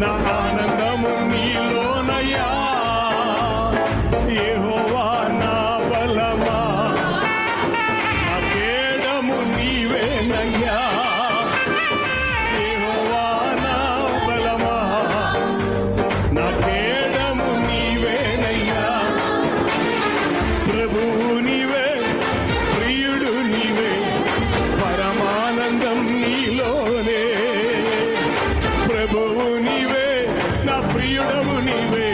నా ఆనందము నీలోనయ్యా. ఏహోవా నా బలమా. నా పేడము నీవేనయ్యా. ప్రియుడవు నీవే.